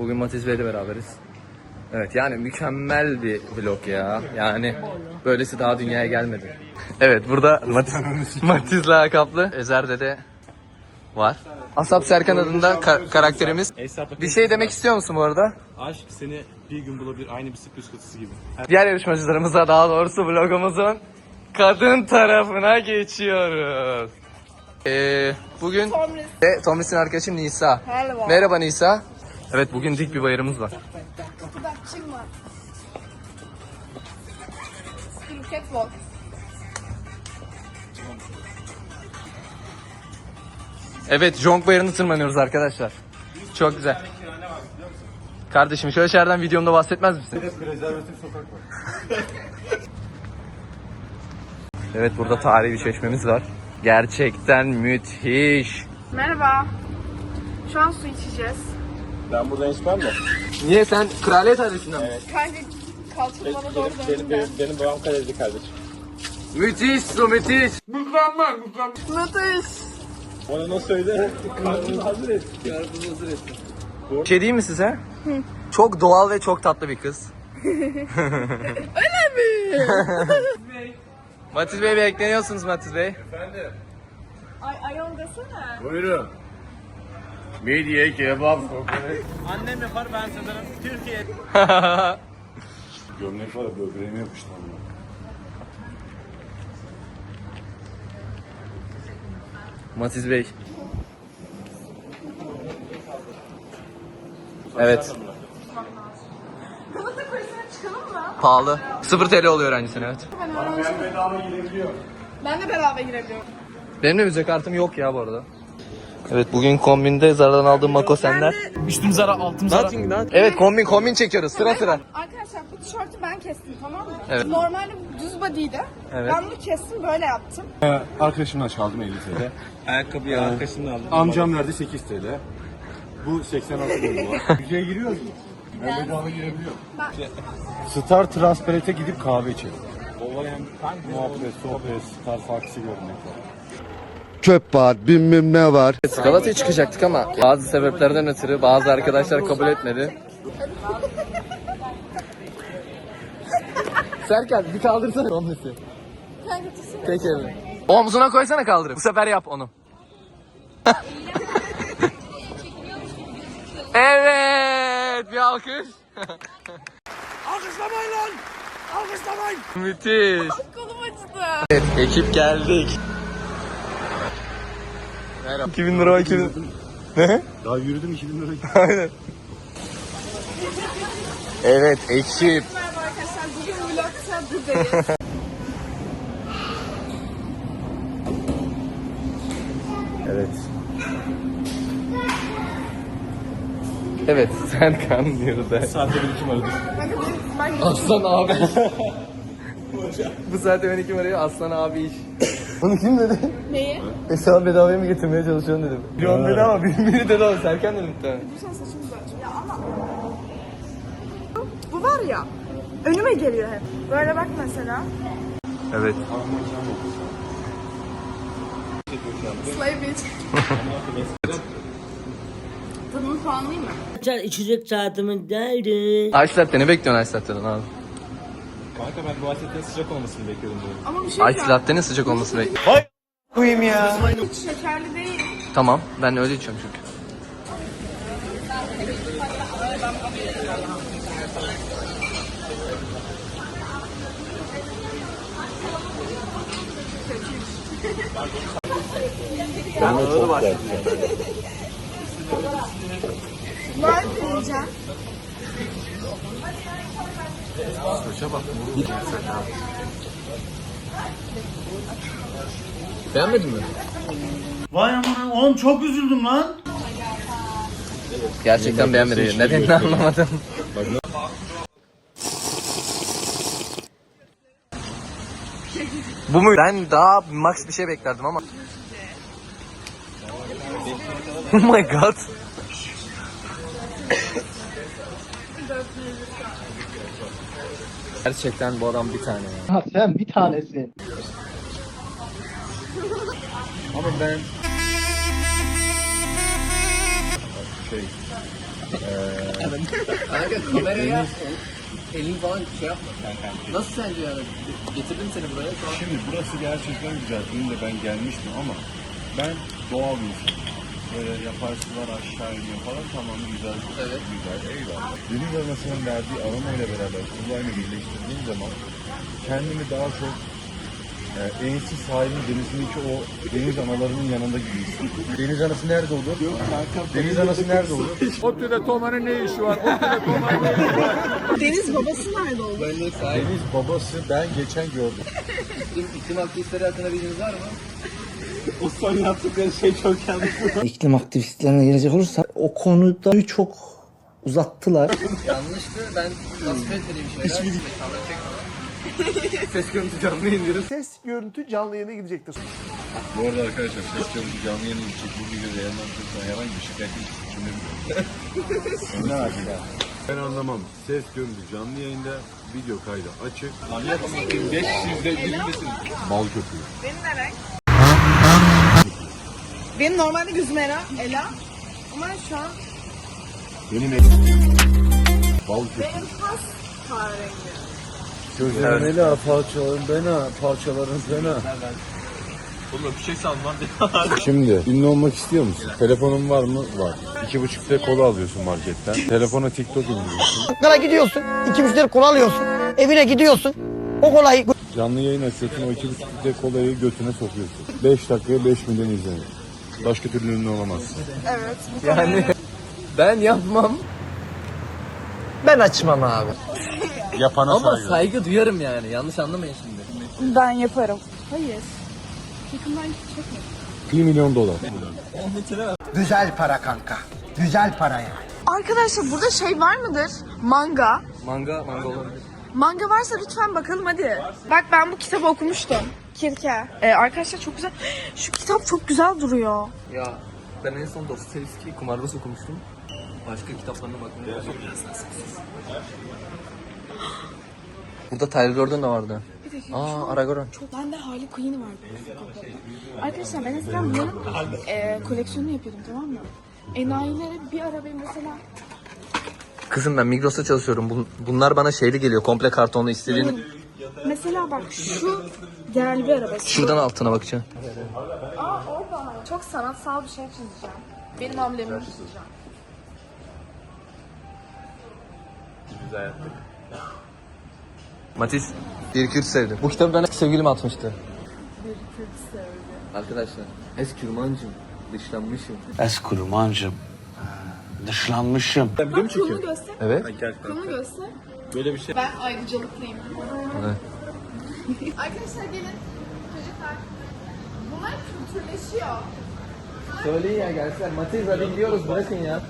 Bugün Matiz Bey'le beraberiz. Evet yani mükemmel bir vlog ya. Yani böylesi daha dünyaya gelmedi. Evet burada Matiz, Matiz'le lakaplı Ezer de var. Asap Serkan adında ka- karakterimiz. Bir şey demek istiyor musun bu arada? Aşk seni bir gün bulabilir aynı bir sürpriz kutusu gibi. Diğer yarışmacılarımıza daha doğrusu vlogumuzun kadın tarafına geçiyoruz. Ee, bugün de Tomis'in arkadaşı Nisa. Merhaba. Merhaba Nisa. Evet bugün dik bir bayırımız var. Bak çıkma. Catwalk. Evet Jong bayırını tırmanıyoruz arkadaşlar. Çok güzel. Kardeşim şöyle şeylerden videomda bahsetmez misin? Prezervatif sokak var. Evet burada tarihi bir çeşmemiz var. Gerçekten müthiş. Merhaba. Şu an su içeceğiz. Ben buradan içmem de. Niye sen kraliyet ailesinden mi? Kanka kalçalı bana doğru Benim, döndü benim, benim babam kaleci kardeşim. Müthiş su müthiş. Müthiş. Bana ne söyle? Karnını hazır et. Bir şey diyeyim mi size? Çok doğal ve çok tatlı bir kız. Öyle mi? Matiz Bey bekleniyorsunuz Matiz Bey. Ay ayol desene. Buyurun. Midye kebap Annem yapar ben sanırım Türkiye. Gömlek var ya böbreğime yapıştı ama. Matiz Bey. Evet. Galata Kulesi'ne çıkalım mı? Pahalı. 0 TL oluyor öğrencisine evet. Ben öğrenciyim. Bedava girebiliyor. Ben de beraber girebiliyorum. Benim de müze kartım yok ya bu arada. Evet bugün kombinde Zara'dan aldığım makosenler. Üstüm zara altım zara. Evet kombin kombin çekiyoruz sıra sıra. Arkadaşlar bu tişörtü ben kestim tamam mı? Evet. Normalde bu düz body'ydi. Evet. Ben bunu kestim böyle yaptım. Arkadaşımdan çaldım 50 TL. Ayakkabıyı arkasından aldım. Amcam verdi 8 TL. Bu 86 TL. Müzeye giriyoruz mu? Ben bedava girebiliyorum. Star Transparet'e gidip kahve içelim. Olay muhabbet, sohbet, Star Fox'ı görmek var. Çöp var, bilmem ne var. Galata'ya çıkacaktık ama bazı sebeplerden ötürü bazı arkadaşlar kabul etmedi. Serkan bir kaldırsana tutsana. Tek elini. Omzuna koysana kaldırıp. Bu sefer yap onu. evet bir alkış. Alkışlamayın lan. Alkışlamayın. Müthiş. Kolum acıdı. Evet ekip geldik. Merhaba. 2000 lira 2000. Ne? Daha yürüdüm 2000 lira. Aynen. Evet ekip. Merhaba arkadaşlar. Bugün vlogta buradayız. Evet. Evet sen kan diyoruz ha. Saatte bir kim aradı? Ben, ben Aslan abi. Bu saatte beni kim arıyor? Aslan abi iş. Bunu kim dedi? Neyi? Hesabı bedavaya mı getirmeye çalışıyorsun dedim. Milyon dedi ama bir biri dedi ama Serkan dedim bir tane. Sen saçımı düzelteceğim. Ya ama... Bu var ya, önüme geliyor hep. Böyle bak mesela. Evet. Slay bitch. Tadını puanlayayım mı? İçecek saatimin geldi. Ice latte ne bekliyorsun Ice latte'den abi? Kanka ben bu asetin sıcak olmasını bekliyorum diyorum. Ama bir şey Ice latte'nin sıcak olmasını bekliyorum. Hiç şekerli değil. Tamam ben öyle içiyorum çünkü. Ben de çok Beğenmedin mi? Vay aman oğlum çok üzüldüm lan. Gerçekten beğenmedim. Nedenini anlamadım. Bu mu? Ben daha max bir şey beklerdim ama. oh my god. Gerçekten bu adam bir tane ya. Sen bir tanesin. Ama ben Şey, Kanka kameraya elini falan şey yapma. Nasıl sence yani? Getirdim seni buraya. Şimdi burası gerçekten güzel. Dün de ben gelmiştim ama ben doğal bir insanım. Böyle yapay sular aşağı iniyor falan tamam güzel. Evet. Güzel eyvallah. Deniz anasının verdiği aromayla beraber sulayla birleştirdiğim zaman kendimi daha çok e, ensiz sahilin denizindeki o deniz analarının yanında gibi hissediyorum. Deniz anası nerede olur? Deniz anası nerede olur? Deniz babası nerede oldu? ben de sahip. Deniz babası ben geçen gördüm. İklim, iklim aktivistleri hakkında bilginiz var mı? İklim aktivistlerine gelecek olursa o konuda çok uzattılar. Yanlıştı. Ben nasip etmediğim şeyler. Mekanları çekme. Ses görüntü canlı indirir. Ses görüntü canlı yayına gidecektir. Bu arada arkadaşlar ses görüntü canlı yayını gidecek bu videoda yayınlanacaksa herhangi bir şikayetim cümle Ne acaba? Ben anlamam. Ses görüntü canlı yayında video kaydı açık. Geç sizde yüzmesiniz. Mal köpüğü. Benim ne renk? Benim normalde gözüm Ela. Ela. Ama şu an Benim Bal köpüğü. benim pas kahverengi. Gözlerim ela parçalarım bena, parçalarım bena. Oğlum bir şey sanmam. Şimdi ünlü olmak istiyor musun? Telefonun var mı? Var. İki buçuk lira kola alıyorsun marketten. Telefona TikTok indiriyorsun. Bakkala gidiyorsun, iki müşteri kola alıyorsun, evine gidiyorsun. O kolayı Canlı yayın açıyorsun o iki buçuk litre kolayı götüne sokuyorsun. Beş dakikaya beş milyon izleniyor. Başka türlü ünlü olamazsın. Evet. Bu Yani ben yapmam. ben açmam abi. Yapana Ama saygı. saygı duyarım yani. Yanlış anlamayın şimdi. Ben yaparım. Hayır. Yakından çekme. 1 milyon dolar. Güzel para kanka. Güzel para yani. Arkadaşlar burada şey var mıdır? Manga. Manga, manga olabilir. Manga varsa lütfen bakalım hadi. Bak ben bu kitabı okumuştum. Kirke. Ee, arkadaşlar çok güzel. Şu kitap çok güzel duruyor. Ya ben en son Dostoyevski Kumarbaz okumuştum. Başka kitaplarına bakmaya Burada Tyler Durden de vardı. Bir dakika. Aa Aragorn. Çok bende Harley Quinn vardı. Arkadaşlar ben eskiden bunların e, koleksiyonunu yapıyordum tamam mı? Enayilere bir arabayı mesela Kızım ben Migros'ta çalışıyorum. Bun- bunlar bana şeyli geliyor. Komple kartonlu istediğin. mesela bak şu değerli bir araba. Şuradan altına bakacağım. Aa orada. Çok sanatsal bir şey çizeceğim. Benim amblemimi çizeceğim. Matiz. Bir Kürt sevdim. Bu kitabı bana sevgilim atmıştı. Bir Kürt sevdi. Arkadaşlar. Eskürmancım. Dışlanmışım. Eskurmancım. Dışlanmışım. Bak kolunu göster. Evet. Kolunu göster. Böyle bir şey. Ben ayrıcalıklıyım. Evet. Arkadaşlar gelin. Çocuklar. Bunlar kültürleşiyor. Söyleyin ya gelsinler. Matiz hadi gidiyoruz bırakın ya.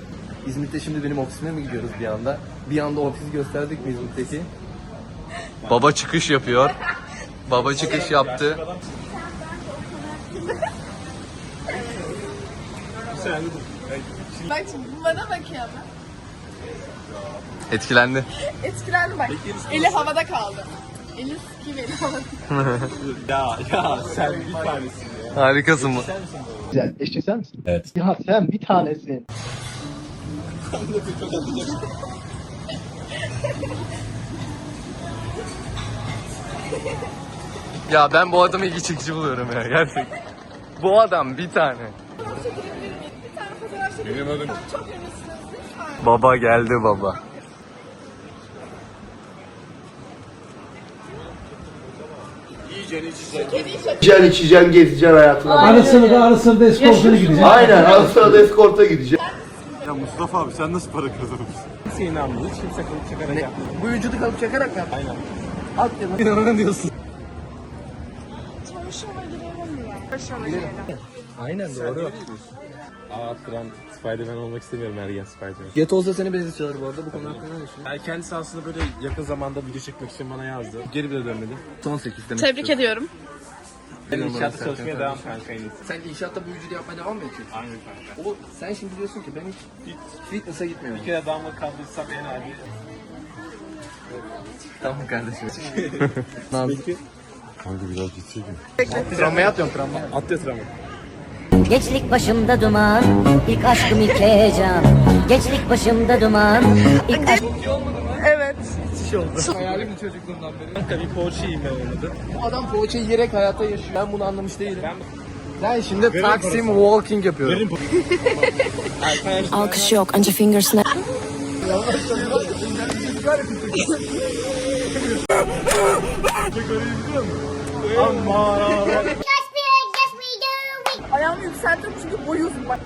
İzmit'te şimdi benim ofisime mi gidiyoruz bir anda? Bir anda ofisi gösterdik mi İzmit'teki? Baba çıkış yapıyor. Baba çıkış yaptı. Bak şimdi bana bakıyor ama. Etkilendi. Etkilendim bak. Eli havada kaldı. Eli sikiyim eli havada. Harikasın bu. Güzel, eşek sen misin? Evet. Ya sen bir tanesin. Ya ben bu adamı ilgi çekici buluyorum ya gerçekten. Bu adam bir tane. Bir tane fotoğraf çekelim. Benim adım Çok ünlüsünüz lütfen. Baba geldi baba. İçeceksin, içeceksin, gezeceksin hayatına. Arasını da arasını da eskortuna gidecek. Aynen, az sonra da eskorta gideceksin. Ya Mustafa abi sen nasıl para kazanırsın? Bu vücudu kalıp çakarak yap. Aynen. At ya. İnanamam diyorsun. Çarşamba girelim mi? Çarşamba girelim. Aynen doğru. Aa Kıran Spider-Man olmak istemiyorum ergen Spider-Man. Get olsa seni benzetiyorlar bu arada bu konu hakkında ne düşünüyorsun? Yani kendisi aslında böyle yakın zamanda video çekmek için bana yazdı. Geri bile dönmedi. Son 8 demek Tebrik ediyorum. Ben İnşaatta çalışmaya devam kanka. Sen inşaatta bu vücudu yapmaya devam mı ediyorsun? Aynen kanka. O, sen şimdi diyorsun ki ben hiç, fitness'a gitmiyorum. Bir kere damla kaldırsam en adi. Tamam kardeşim. Nazlı. Kanka biraz gitsek mi? Tramvaya atıyorum tramvaya. At yatırama. Gençlik başımda duman, ilk aşkım ilk heyecan. Gençlik başımda duman, ilk aşk... Evet. Hayalim çocukluğumdan beri. Kanka bir poğaça yiyeyim ben onu Bu adam poğaça yiyerek hayata yaşıyor. Ben bunu anlamış değilim. Ben şimdi Taksim walking yapıyorum. Alkış yok. Anca finger snap. Ayağımı yükseltiyorum çünkü boyu uzun. Bak.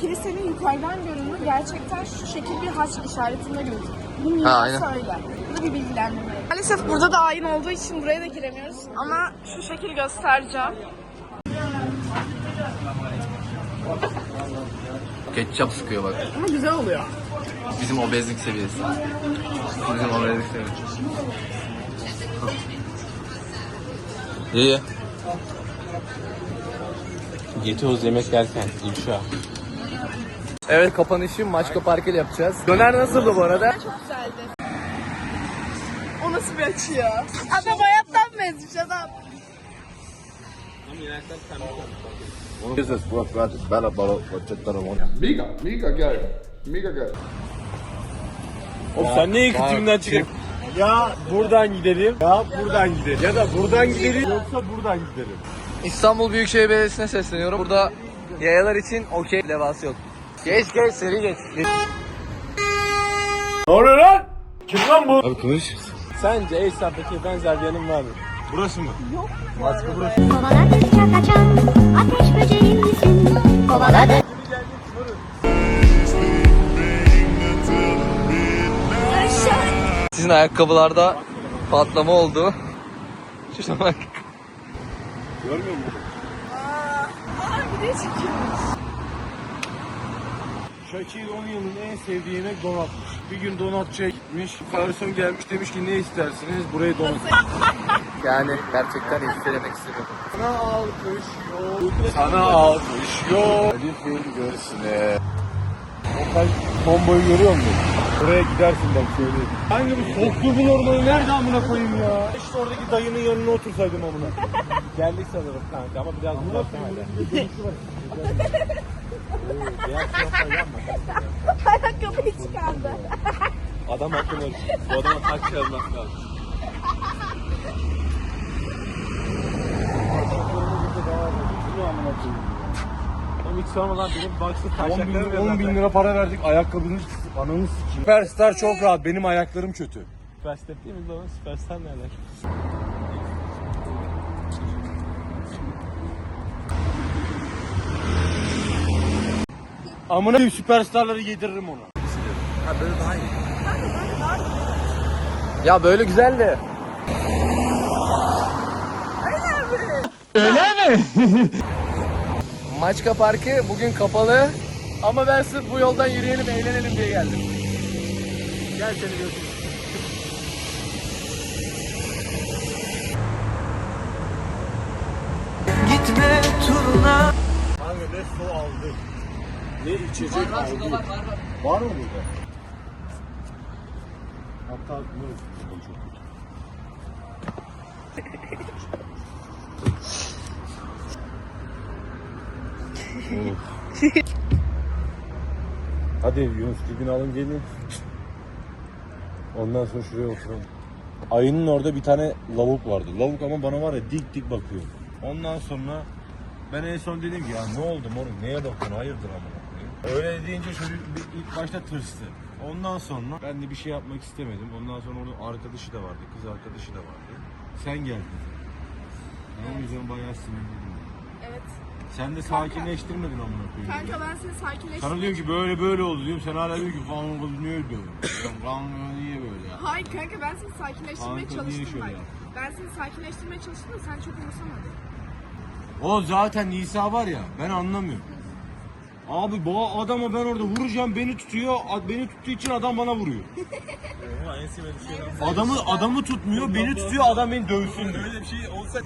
Kilisenin yukarıdan görünümü gerçekten şu şekil bir haç işaretinde gözüküyor. Bu Ha, aynen. söyle. Bu da bir bilgilendirme. Maalesef burada da ayin olduğu için buraya da giremiyoruz. Ama şu şekil göstereceğim. Ketçap sıkıyor bak. Ama güzel oluyor. Bizim obezlik seviyesi. Bizim obezlik seviyesi. İyi ye. Getiyoruz yemek yerken ifşa. Evet kapanışı Maçka Park ile yapacağız. Döner nasıldı bu arada? Çok güzeldi. O nasıl bir açı ya? Adam hayattan bezmiş adam. Mega, mega geil. Mega geil. Oğlum sen niye kütüğümden çıkıyorsun? Ya buradan gidelim, ya buradan gidelim. Ya da buradan gidelim, yoksa buradan gidelim. İstanbul Büyükşehir Belediyesi'ne sesleniyorum. Burada yayalar için okey levhası yok. Geç geç seri geç. geç. Ne oluyor lan? Kim lan bu? Abi konuş. Sence Eyüp'teki benzer bir yanım var mı? Burası mı? Yok. Maske burası. Kovaladıkça kaçan ateş böceği misin? Kovaladık. Sizin ayakkabılarda patlama oldu. Şu zaman Görmüyor musun? Şakir onun yılın en sevdiği yemek donatmış. Bir gün donatçıya gitmiş. Garson gelmiş demiş ki ne istersiniz? Burayı donat. yani gerçekten istemek istiyorum. Sana alkış yok. Sana alkış yok. Elif'in göğsüne. O kalp bombayı görüyor musun? Oraya gidersin bak söyleyeyim. Hangi bu soktu bu ormanı nerede amına koyayım ya? İşte oradaki dayının yanına otursaydım amına. Geldik sanırım kanka ama biraz uzaktan hala. Ayakkabıyı çıkardı. Adam hakkında bu adama taş çalmak lazım. Oğlum hiç sormadan benim baksız 10 bin, 10 bin lira para verdik ayakkabını ananı sikeyim. Süperstar çok rahat benim ayaklarım kötü. Süperstar değil mi baba? Süperstar ne alaka? Amına koyayım süperstarları yediririm ona. Ya böyle güzel de. Öyle mi? Maçka Parkı bugün kapalı. Ama ben sırf bu yoldan yürüyelim, eğlenelim diye geldim. Gel seni götüreyim. Kanka ne su aldık. Ne içecek aldık. Var mı burada? Hatta bunu çok kötü. Hadi Yunus dibini alın gelin. Ondan sonra şuraya oturalım. Ayının orada bir tane lavuk vardı. Lavuk ama bana var ya dik dik bakıyor. Ondan sonra ben en son dedim ki ya ne oldu moruk neye bakıyorsun hayırdır koyayım. Öyle deyince çocuk bir- ilk başta tırstı. Ondan sonra ben de bir şey yapmak istemedim. Ondan sonra onun arkadaşı da vardı, kız arkadaşı da vardı. Sen geldin. Ben o yüzden bayağı sinirliydim. Evet. Sen de sakinleştirmedin amına koyayım. Kanka ben seni sakinleştirdim. Sana diyorum ki böyle böyle oldu diyorum. Sen hala diyorsun ki kanka kız niye böyle? Ya kanka niye böyle ya? Hayır kanka ben seni sakinleştirmeye Kanka niye çalıştım şöyle bak. yaptın? Ben seni sakinleştirmeye çalıştım da sen çok umursamadın. O zaten Nisa var ya ben anlamıyorum. Abi bu adama ben orada vuracağım beni tutuyor. a- Beni tuttuğu için adam bana vuruyor. adamı adamı tutmuyor, beni tutuyor. Adam beni dövsün diyor. Öyle bir şey olsa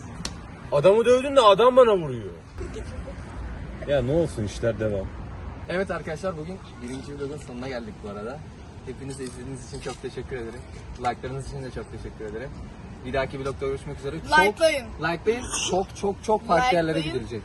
Adamı dövdün de adam bana vuruyor. Ya ne olsun işler devam. Evet arkadaşlar bugün birinci vlogun sonuna geldik bu arada. Hepinize izlediğiniz için çok teşekkür ederim. Like'larınız için de çok teşekkür ederim. Bir dahaki vlogda görüşmek üzere. Çok, Likelayın. Likelayın. Çok çok çok farklı yerlere Likelayın. gidilecek.